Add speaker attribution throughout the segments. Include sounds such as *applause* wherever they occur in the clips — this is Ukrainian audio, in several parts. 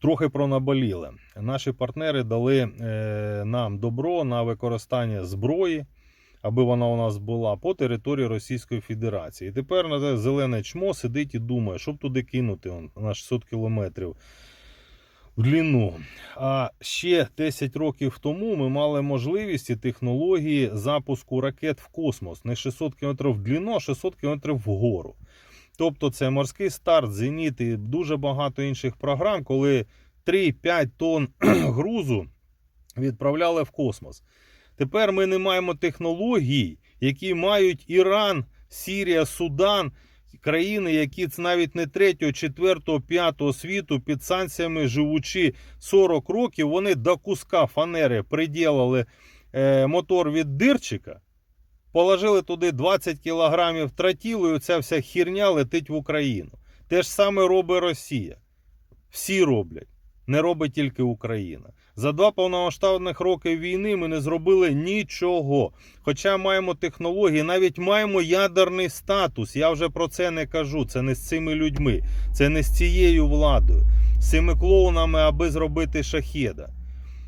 Speaker 1: трохи пронаболіли. Наші партнери дали е, нам добро на використання зброї, аби вона у нас була по території Російської Федерації. І тепер на зелене чмо сидить і думає, щоб туди кинути он, на 600 кілометрів в длину. А ще 10 років тому ми мали можливість і технології запуску ракет в космос не 600 км в длину, а 600 км вгору. Тобто це морський старт, зеніт і дуже багато інших програм, коли 3-5 тонн *clears throat* грузу відправляли в космос. Тепер ми не маємо технологій, які мають Іран, Сірія, Судан, країни, які це навіть не 3, 4, 5 світу під санкціями живучи 40 років, вони до куска фанери приділили е, мотор від дирчика, положили туди 20 кілограмів тротілу, і оця вся хірня летить в Україну. Те ж саме робить Росія. Всі роблять. Не робить тільки Україна. За два повномасштабних роки війни ми не зробили нічого. Хоча маємо технології, навіть маємо ядерний статус. Я вже про це не кажу. Це не з цими людьми, це не з цією владою, з цими клоунами, аби зробити шахеда.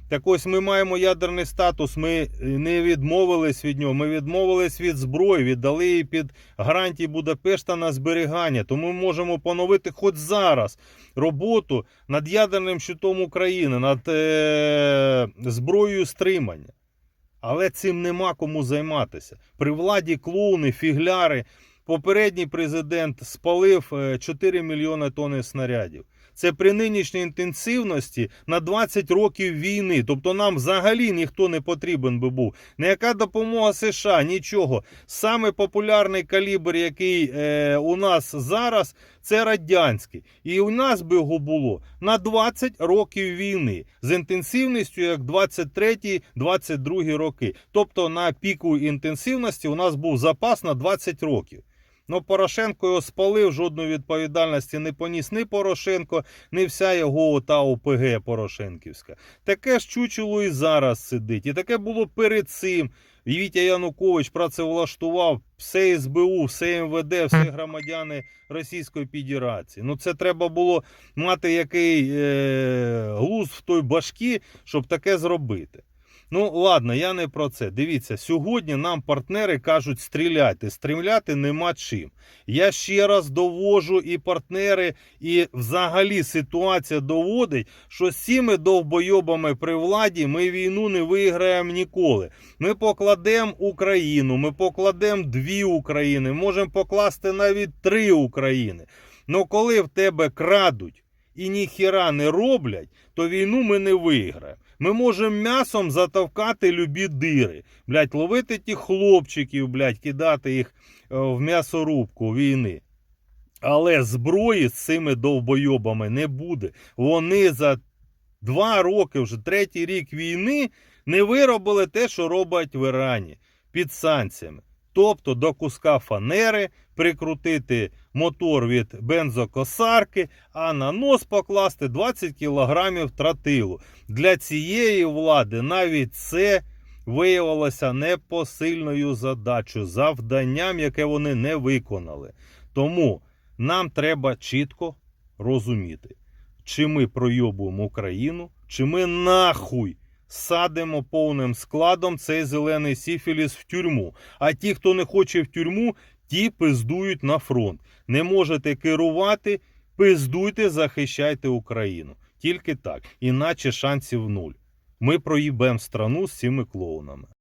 Speaker 1: Так ось ми маємо ядерний статус. Ми не відмовились від нього. Ми відмовились від зброї, віддали її під гарантії Будапешта на зберігання. Тому ми можемо поновити хоч зараз роботу над ядерним щитом України, над е- зброєю стримання. Але цим нема кому займатися. При владі клоуни, фігляри. Попередній президент спалив е, 4 мільйони тонн снарядів. Це при нинішній інтенсивності на 20 років війни. Тобто нам взагалі ніхто не потрібен би був. Ніяка допомога США, нічого. Саме популярний калібр, який е, у нас зараз, це радянський. І у нас би його було на 20 років війни з інтенсивністю як 23-22 роки. Тобто на піку інтенсивності у нас був запас на 20 років. Ну, Порошенко його спалив, жодної відповідальності не поніс ні Порошенко, ні вся його та ОПГ Порошенківська. Таке ж чучело і зараз сидить. І таке було перед цим. І Вітя Янукович працевлаштував все СБУ, все МВД, всі громадяни Російської Федерації. Ну це треба було мати який е, глузд в той башкі, щоб таке зробити. Ну, ладно, я не про це. Дивіться, сьогодні нам партнери кажуть, стріляйте. Стріляти нема чим. Я ще раз довожу і партнери, і взагалі ситуація доводить, що з цими довбойобами при владі ми війну не виграємо ніколи. Ми покладемо Україну, ми покладемо дві України, можемо покласти навіть три України. Ну коли в тебе крадуть і ніхіра не роблять, то війну ми не виграємо. Ми можемо м'ясом затовкати любі дири. Блять, ловити тих хлопчиків, блять, кидати їх е, в м'ясорубку війни. Але зброї з цими довбойобами не буде. Вони за два роки, вже третій рік війни, не виробили те, що роблять в Ірані під санкціями. Тобто до куска фанери прикрутити мотор від бензокосарки, а на нос покласти 20 кілограмів тротилу. Для цієї влади навіть це виявилося непосильною задачею, завданням, яке вони не виконали. Тому нам треба чітко розуміти, чи ми пройобуємо Україну, чи ми нахуй садимо повним складом цей зелений сіфіліс в тюрму. А ті, хто не хоче в тюрму, ті пиздують на фронт. Не можете керувати, пиздуйте, захищайте Україну. Тільки так, іначе шансів нуль. Ми проїбемо страну з цими клоунами.